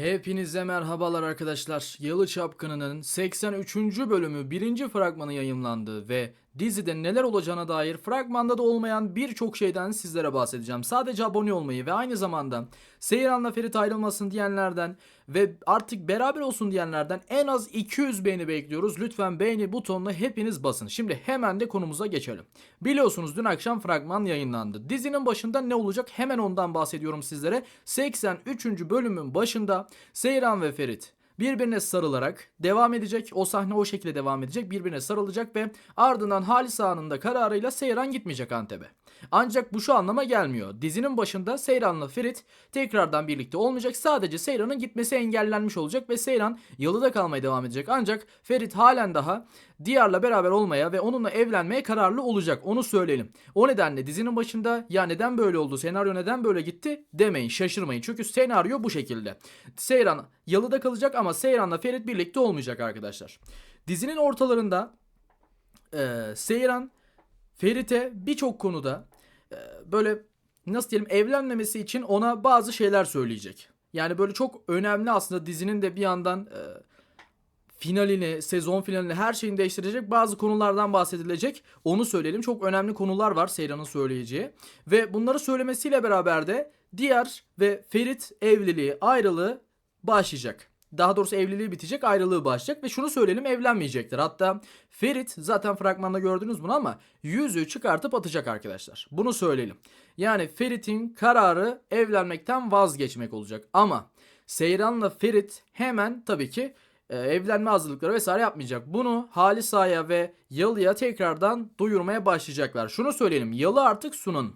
Hepinize merhabalar arkadaşlar. Yalı Çapkını'nın 83. bölümü 1. fragmanı yayımlandı ve dizide neler olacağına dair fragmanda da olmayan birçok şeyden sizlere bahsedeceğim. Sadece abone olmayı ve aynı zamanda Seyran'la Ferit ayrılmasın diyenlerden ve artık beraber olsun diyenlerden en az 200 beğeni bekliyoruz. Lütfen beğeni butonuna hepiniz basın. Şimdi hemen de konumuza geçelim. Biliyorsunuz dün akşam fragman yayınlandı. Dizinin başında ne olacak hemen ondan bahsediyorum sizlere. 83. bölümün başında Seyran ve Ferit birbirine sarılarak devam edecek. O sahne o şekilde devam edecek. Birbirine sarılacak ve ardından Halis Ağa'nın da kararıyla Seyran gitmeyecek Antep'e. Ancak bu şu anlama gelmiyor. Dizinin başında Seyran'la Ferit tekrardan birlikte olmayacak. Sadece Seyran'ın gitmesi engellenmiş olacak ve Seyran yalıda kalmaya devam edecek. Ancak Ferit halen daha Diyar'la beraber olmaya ve onunla evlenmeye kararlı olacak. Onu söyleyelim. O nedenle dizinin başında ya neden böyle oldu, senaryo neden böyle gitti demeyin, şaşırmayın. Çünkü senaryo bu şekilde. Seyran yalıda kalacak ama Seyran'la Ferit birlikte olmayacak arkadaşlar. Dizinin ortalarında e, Seyran Ferit'e birçok konuda böyle nasıl diyelim evlenmemesi için ona bazı şeyler söyleyecek. Yani böyle çok önemli aslında dizinin de bir yandan e, finalini, sezon finalini her şeyini değiştirecek bazı konulardan bahsedilecek. Onu söyleyelim. Çok önemli konular var Seyran'ın söyleyeceği. Ve bunları söylemesiyle beraber de diğer ve Ferit evliliği, ayrılığı başlayacak. Daha doğrusu evliliği bitecek, ayrılığı başlayacak ve şunu söyleyelim evlenmeyecekler. Hatta Ferit zaten fragmanda gördünüz bunu ama yüzüğü çıkartıp atacak arkadaşlar. Bunu söyleyelim. Yani Ferit'in kararı evlenmekten vazgeçmek olacak. Ama Seyran'la Ferit hemen tabii ki e, evlenme hazırlıkları vesaire yapmayacak. Bunu Halis Ağa'ya ve Yalı'ya tekrardan duyurmaya başlayacaklar. Şunu söyleyelim. Yalı artık Suna'nın.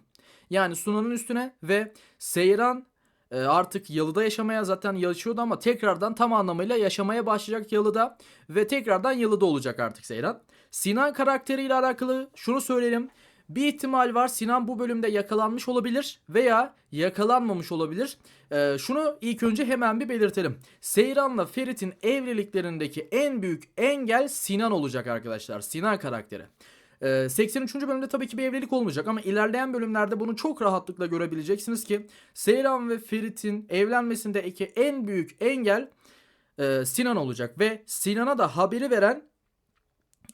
Yani Suna'nın üstüne ve Seyran e, artık Yalı'da yaşamaya zaten yaşıyordu ama tekrardan tam anlamıyla yaşamaya başlayacak Yalı'da ve tekrardan Yalı'da olacak artık Seyran. Sinan karakteriyle alakalı şunu söyleyelim. Bir ihtimal var Sinan bu bölümde yakalanmış olabilir veya yakalanmamış olabilir. Ee, şunu ilk önce hemen bir belirtelim. Seyran'la Ferit'in evliliklerindeki en büyük engel Sinan olacak arkadaşlar. Sinan karakteri. Ee, 83. bölümde tabii ki bir evlilik olmayacak ama ilerleyen bölümlerde bunu çok rahatlıkla görebileceksiniz ki Seyran ve Ferit'in evlenmesindeki en büyük engel e, Sinan olacak ve Sinan'a da haberi veren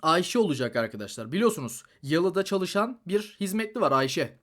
Ayşe olacak arkadaşlar. Biliyorsunuz Yalı'da çalışan bir hizmetli var Ayşe.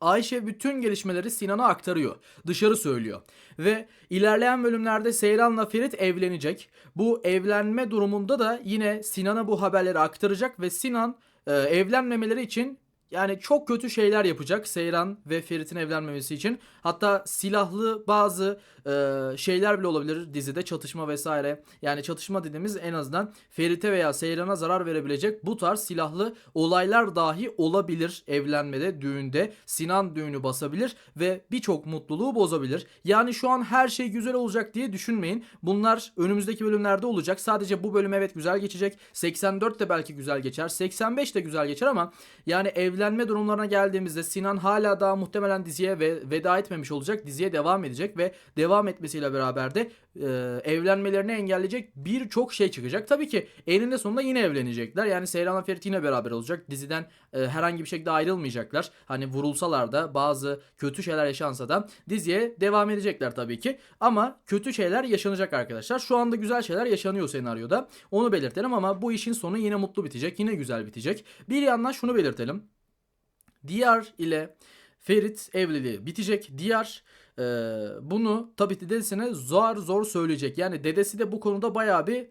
Ayşe bütün gelişmeleri Sinan'a aktarıyor. Dışarı söylüyor. Ve ilerleyen bölümlerde Seyran'la Ferit evlenecek. Bu evlenme durumunda da yine Sinan'a bu haberleri aktaracak ve Sinan e, evlenmemeleri için yani çok kötü şeyler yapacak Seyran ve Ferit'in evlenmemesi için. Hatta silahlı bazı e, şeyler bile olabilir dizide çatışma vesaire. Yani çatışma dediğimiz en azından Ferit'e veya Seyran'a zarar verebilecek bu tarz silahlı olaylar dahi olabilir evlenmede, düğünde. Sinan düğünü basabilir ve birçok mutluluğu bozabilir. Yani şu an her şey güzel olacak diye düşünmeyin. Bunlar önümüzdeki bölümlerde olacak. Sadece bu bölüm evet güzel geçecek. 84 de belki güzel geçer. 85 de güzel geçer ama yani evlenme durumlarına geldiğimizde Sinan hala daha muhtemelen diziye ve veda etmemiş olacak. Diziye devam edecek ve devam etmesiyle beraber de e, evlenmelerini engelleyecek birçok şey çıkacak. Tabii ki eninde sonunda yine evlenecekler. Yani Seyran'la Ferit yine beraber olacak. Diziden e, herhangi bir şekilde ayrılmayacaklar. Hani vurulsalar da bazı kötü şeyler yaşansa da diziye devam edecekler tabii ki. Ama kötü şeyler yaşanacak arkadaşlar. Şu anda güzel şeyler yaşanıyor senaryoda. Onu belirtelim ama bu işin sonu yine mutlu bitecek. Yine güzel bitecek. Bir yandan şunu belirtelim. Diyar ile Ferit evliliği bitecek. Diyar e, bunu tabii dedesine zor zor söyleyecek. Yani dedesi de bu konuda bayağı bir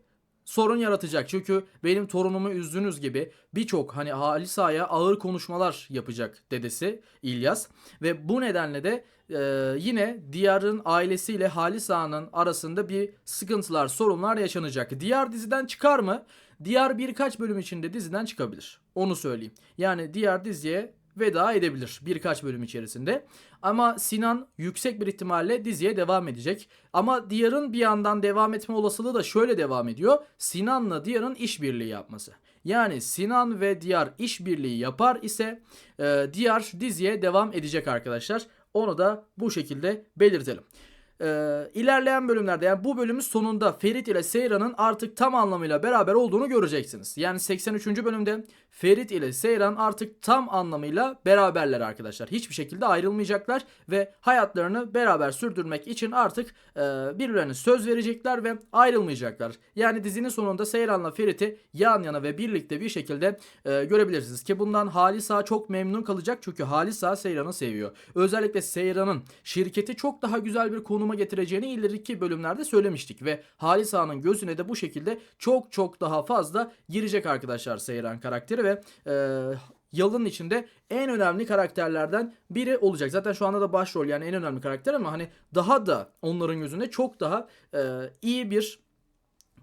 sorun yaratacak. Çünkü benim torunumu üzdüğünüz gibi birçok hani Halis Ağa'ya ağır konuşmalar yapacak dedesi İlyas. Ve bu nedenle de e, yine Diyar'ın ailesiyle Halis Ağa'nın arasında bir sıkıntılar, sorunlar yaşanacak. Diyar diziden çıkar mı? Diyar birkaç bölüm içinde diziden çıkabilir. Onu söyleyeyim. Yani Diyar diziye veda edebilir birkaç bölüm içerisinde. Ama Sinan yüksek bir ihtimalle diziye devam edecek. Ama Diyar'ın bir yandan devam etme olasılığı da şöyle devam ediyor. Sinan'la Diyar'ın işbirliği yapması. Yani Sinan ve Diyar işbirliği yapar ise e, Diyar diziye devam edecek arkadaşlar. Onu da bu şekilde belirtelim. E, ilerleyen bölümlerde yani bu bölümün sonunda Ferit ile Seyran'ın artık tam anlamıyla beraber olduğunu göreceksiniz. Yani 83. bölümde Ferit ile Seyran artık tam anlamıyla beraberler arkadaşlar. Hiçbir şekilde ayrılmayacaklar ve hayatlarını beraber sürdürmek için artık e, birbirlerine söz verecekler ve ayrılmayacaklar. Yani dizinin sonunda Seyran'la Ferit'i yan yana ve birlikte bir şekilde e, görebilirsiniz ki bundan Halisa çok memnun kalacak çünkü Halisa Seyran'ı seviyor. Özellikle Seyran'ın şirketi çok daha güzel bir konuma getireceğini ileriki bölümlerde söylemiştik ve Halisa'nın gözüne de bu şekilde çok çok daha fazla girecek arkadaşlar Seyran karakteri ve e, Yalın içinde en önemli karakterlerden biri olacak. Zaten şu anda da başrol yani en önemli karakter ama hani daha da onların gözünde çok daha e, iyi bir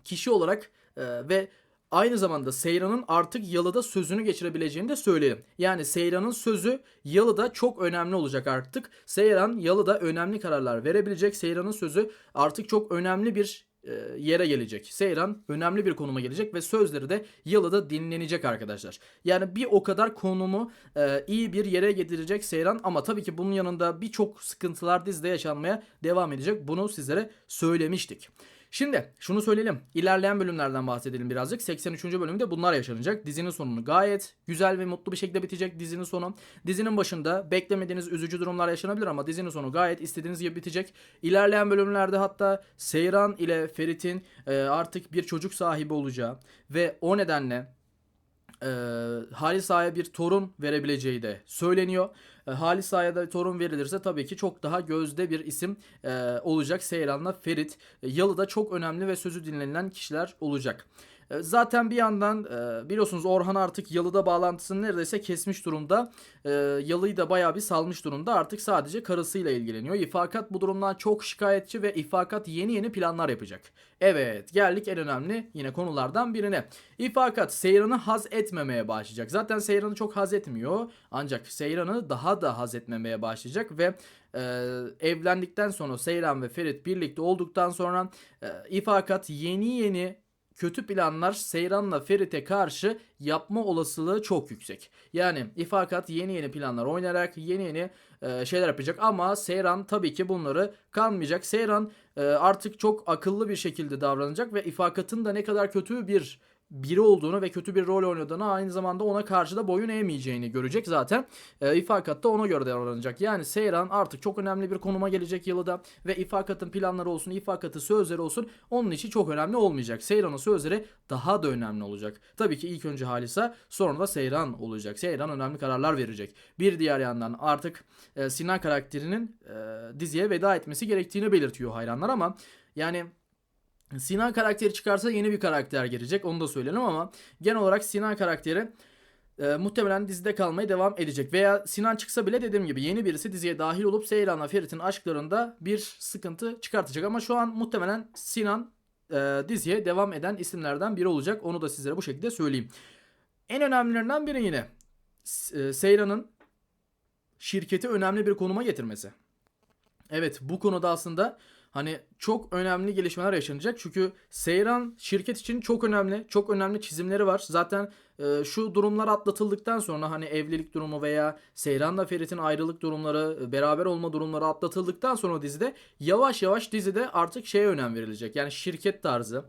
kişi olarak e, ve aynı zamanda Seyran'ın artık Yalı'da sözünü geçirebileceğini de söyleyelim. Yani Seyran'ın sözü Yalı'da çok önemli olacak artık. Seyran Yalı'da önemli kararlar verebilecek. Seyran'ın sözü artık çok önemli bir e, yere gelecek. Seyran önemli bir konuma gelecek ve sözleri de Yalı'da dinlenecek arkadaşlar. Yani bir o kadar konumu e, iyi bir yere getirecek Seyran ama tabii ki bunun yanında birçok sıkıntılar dizide yaşanmaya devam edecek. Bunu sizlere söylemiştik. Şimdi şunu söyleyelim. İlerleyen bölümlerden bahsedelim birazcık. 83. bölümde bunlar yaşanacak. Dizinin sonunu gayet güzel ve mutlu bir şekilde bitecek dizinin sonu. Dizinin başında beklemediğiniz üzücü durumlar yaşanabilir ama dizinin sonu gayet istediğiniz gibi bitecek. İlerleyen bölümlerde hatta Seyran ile Ferit'in e, artık bir çocuk sahibi olacağı ve o nedenle e, Halisa'ya bir torun verebileceği de söyleniyor. E, Halisa'ya da torun verilirse tabii ki çok daha gözde bir isim e, olacak. Seyran'la Ferit. E, Yalı'da çok önemli ve sözü dinlenilen kişiler olacak. E, Zaten bir yandan biliyorsunuz Orhan artık Yalı'da bağlantısını neredeyse kesmiş durumda. Yalı'yı da bayağı bir salmış durumda. Artık sadece karısıyla ilgileniyor. İfakat bu durumdan çok şikayetçi ve İfakat yeni yeni planlar yapacak. Evet geldik en önemli yine konulardan birine. İfakat Seyran'ı haz etmemeye başlayacak. Zaten Seyran'ı çok haz etmiyor. Ancak Seyran'ı daha da haz etmemeye başlayacak ve e, evlendikten sonra Seyran ve Ferit birlikte olduktan sonra e, İfakat yeni yeni kötü planlar Seyran'la Ferit'e karşı yapma olasılığı çok yüksek. Yani İfakat yeni yeni planlar oynayarak yeni yeni e, şeyler yapacak ama Seyran tabii ki bunları kanmayacak. Seyran artık çok akıllı bir şekilde davranacak ve İfakat'ın da ne kadar kötü bir biri olduğunu ve kötü bir rol oynadığını aynı zamanda ona karşı da boyun eğmeyeceğini görecek zaten. E, İfakat da ona göre davranacak. Yani Seyran artık çok önemli bir konuma gelecek yılıda ve İfakat'ın planları olsun, İfakat'ın sözleri olsun onun için çok önemli olmayacak. Seyran'ın sözleri daha da önemli olacak. Tabii ki ilk önce Halisa sonra da Seyran olacak. Seyran önemli kararlar verecek. Bir diğer yandan artık e, Sinan karakterinin e, diziye veda etmesi gerektiğini belirtiyor hayranlar ama yani Sinan karakteri çıkarsa yeni bir karakter gelecek. Onu da söyleyelim ama genel olarak Sinan karakteri e, muhtemelen dizide kalmaya devam edecek. Veya Sinan çıksa bile dediğim gibi yeni birisi diziye dahil olup Seyran'la Ferit'in aşklarında bir sıkıntı çıkartacak. Ama şu an muhtemelen Sinan e, diziye devam eden isimlerden biri olacak. Onu da sizlere bu şekilde söyleyeyim. En önemlilerinden biri yine e, Seyran'ın şirketi önemli bir konuma getirmesi. Evet bu konuda aslında hani çok önemli gelişmeler yaşanacak. Çünkü Seyran şirket için çok önemli. Çok önemli çizimleri var. Zaten e, şu durumlar atlatıldıktan sonra hani evlilik durumu veya Seyran'la Ferit'in ayrılık durumları, e, beraber olma durumları atlatıldıktan sonra dizide yavaş yavaş dizide artık şeye önem verilecek. Yani şirket tarzı.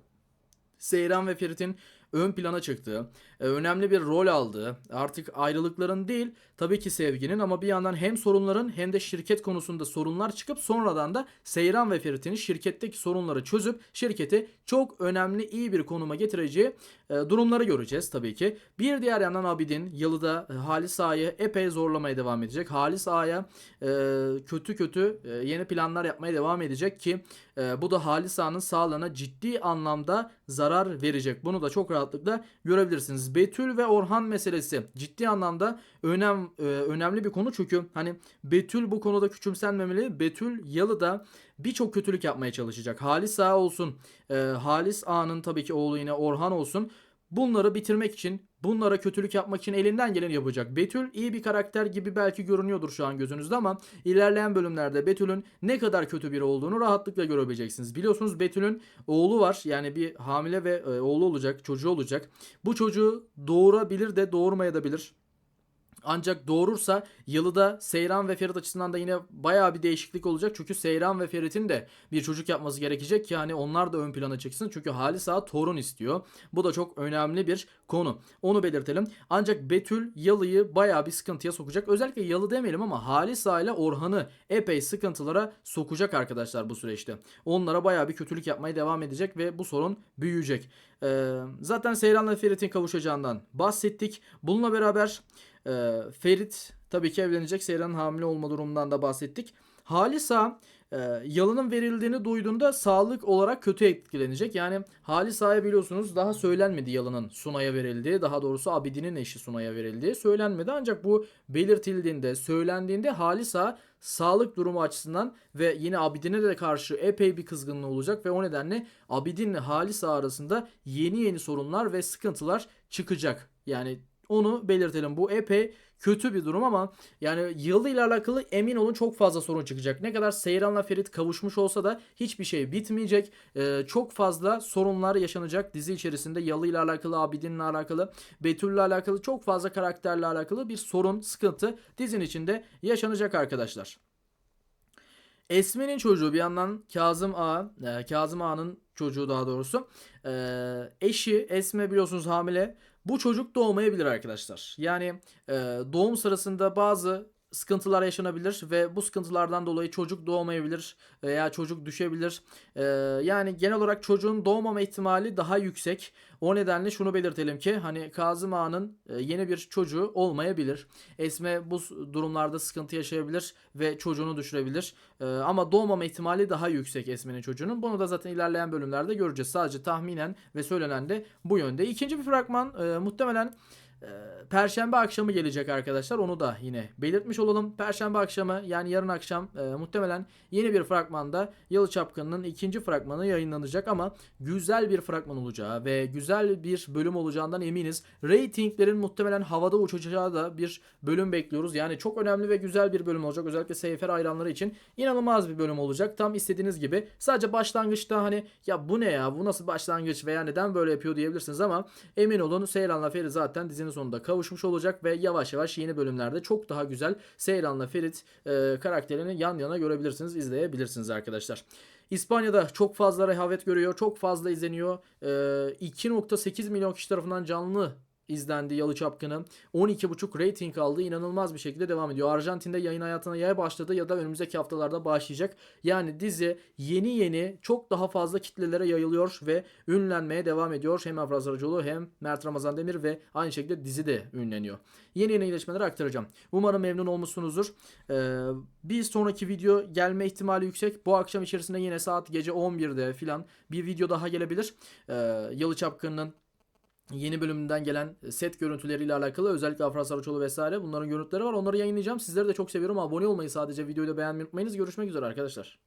Seyran ve Ferit'in ön plana çıktığı, e, önemli bir rol aldığı, artık ayrılıkların değil tabii ki sevginin ama bir yandan hem sorunların hem de şirket konusunda sorunlar çıkıp sonradan da Seyran ve Ferit'in şirketteki sorunları çözüp şirketi çok önemli iyi bir konuma getireceği e, durumları göreceğiz tabii ki. Bir diğer yandan Abidin Yalı'da e, Halis Ağa'yı epey zorlamaya devam edecek. Halis Ağa'ya kötü kötü yeni planlar yapmaya devam edecek ki bu da Halis Ağa'nın sağlığına ciddi anlamda zarar verecek. Bunu da çok rahatlıkla görebilirsiniz. Betül ve Orhan meselesi ciddi anlamda önem e, önemli bir konu çünkü hani Betül bu konuda küçümsenmemeli. Betül Yalı'da birçok kötülük yapmaya çalışacak. Halis Ağa olsun, e, Halis Ağa'nın tabii ki oğlu yine Orhan olsun. Bunları bitirmek için, bunlara kötülük yapmak için elinden geleni yapacak. Betül iyi bir karakter gibi belki görünüyordur şu an gözünüzde ama ilerleyen bölümlerde Betül'ün ne kadar kötü biri olduğunu rahatlıkla görebileceksiniz. Biliyorsunuz Betül'ün oğlu var. Yani bir hamile ve e, oğlu olacak, çocuğu olacak. Bu çocuğu doğurabilir de doğurmayabilir. Ancak doğurursa Yalı'da Seyran ve Ferit açısından da yine bayağı bir değişiklik olacak. Çünkü Seyran ve Ferit'in de bir çocuk yapması gerekecek ki hani onlar da ön plana çıksın. Çünkü Halisa torun istiyor. Bu da çok önemli bir konu. Onu belirtelim. Ancak Betül Yalı'yı bayağı bir sıkıntıya sokacak. Özellikle Yalı demeyelim ama Halisa ile Orhan'ı epey sıkıntılara sokacak arkadaşlar bu süreçte. Onlara bayağı bir kötülük yapmaya devam edecek ve bu sorun büyüyecek. Ee, zaten Seyran'la Ferit'in kavuşacağından bahsettik. Bununla beraber ee, Ferit tabii ki evlenecek. Seyran'ın hamile olma durumundan da bahsettik. Halisa e, yalının verildiğini duyduğunda sağlık olarak kötü etkilenecek. Yani Halisa'ya biliyorsunuz daha söylenmedi yalının Sunay'a verildiği. Daha doğrusu Abidin'in eşi Sunay'a verildiği söylenmedi. Ancak bu belirtildiğinde, söylendiğinde Halisa sağlık durumu açısından ve yine Abidin'e de karşı epey bir kızgınlığı olacak ve o nedenle Abidin'le Halisa arasında yeni yeni sorunlar ve sıkıntılar çıkacak. Yani onu belirtelim. Bu epey kötü bir durum ama yani Yalı ile alakalı emin olun çok fazla sorun çıkacak. Ne kadar Seyran'la Ferit kavuşmuş olsa da hiçbir şey bitmeyecek. Ee, çok fazla sorunlar yaşanacak dizi içerisinde. Yalı ile alakalı, Abidin'le alakalı, Betül'le alakalı çok fazla karakterle alakalı bir sorun, sıkıntı dizinin içinde yaşanacak arkadaşlar. Esme'nin çocuğu bir yandan Kazım Ağa, e, Kazım Ağa'nın çocuğu daha doğrusu. E, eşi Esme biliyorsunuz hamile. Bu çocuk doğmayabilir arkadaşlar. Yani e, doğum sırasında bazı sıkıntılar yaşanabilir ve bu sıkıntılardan dolayı çocuk doğmayabilir veya çocuk düşebilir. E, yani genel olarak çocuğun doğmama ihtimali daha yüksek. O nedenle şunu belirtelim ki hani Kazım Ağa'nın e, yeni bir çocuğu olmayabilir. Esme bu durumlarda sıkıntı yaşayabilir ve çocuğunu düşürebilir. E, ama doğmama ihtimali daha yüksek Esme'nin çocuğunun. Bunu da zaten ilerleyen bölümlerde göreceğiz. Sadece tahminen ve söylenen de bu yönde. İkinci bir fragman e, muhtemelen Perşembe akşamı gelecek arkadaşlar. Onu da yine belirtmiş olalım. Perşembe akşamı yani yarın akşam e, muhtemelen yeni bir fragmanda Yalı Çapkını'nın ikinci fragmanı yayınlanacak ama güzel bir fragman olacağı ve güzel bir bölüm olacağından eminiz. Ratinglerin muhtemelen havada uçacağı da bir bölüm bekliyoruz. Yani çok önemli ve güzel bir bölüm olacak. Özellikle Seyfer hayranları için inanılmaz bir bölüm olacak. Tam istediğiniz gibi. Sadece başlangıçta hani ya bu ne ya bu nasıl başlangıç veya neden böyle yapıyor diyebilirsiniz ama emin olun Seyran'la Ferit zaten dizinin sonunda kavuşmuş olacak ve yavaş yavaş yeni bölümlerde çok daha güzel Seyran'la Ferit e, karakterini yan yana görebilirsiniz, izleyebilirsiniz arkadaşlar. İspanya'da çok fazla rehavet görüyor, çok fazla izleniyor. E, 2.8 milyon kişi tarafından canlı izlendi Yalı Çapkını. 12.5 rating aldı. İnanılmaz bir şekilde devam ediyor. Arjantin'de yayın hayatına ya başladı ya da önümüzdeki haftalarda başlayacak. Yani dizi yeni yeni çok daha fazla kitlelere yayılıyor ve ünlenmeye devam ediyor. Hem Afra Arıcıoğlu hem Mert Ramazan Demir ve aynı şekilde dizi de ünleniyor. Yeni yeni iyileşmeleri aktaracağım. Umarım memnun olmuşsunuzdur. Ee, bir sonraki video gelme ihtimali yüksek. Bu akşam içerisinde yine saat gece 11'de filan bir video daha gelebilir. Ee, Yalı Çapkını'nın yeni bölümünden gelen set görüntüleriyle alakalı özellikle Afra Saraçoğlu vesaire bunların görüntüleri var. Onları yayınlayacağım. Sizleri de çok seviyorum. Abone olmayı sadece videoyu da beğenmeyi unutmayınız. Görüşmek üzere arkadaşlar.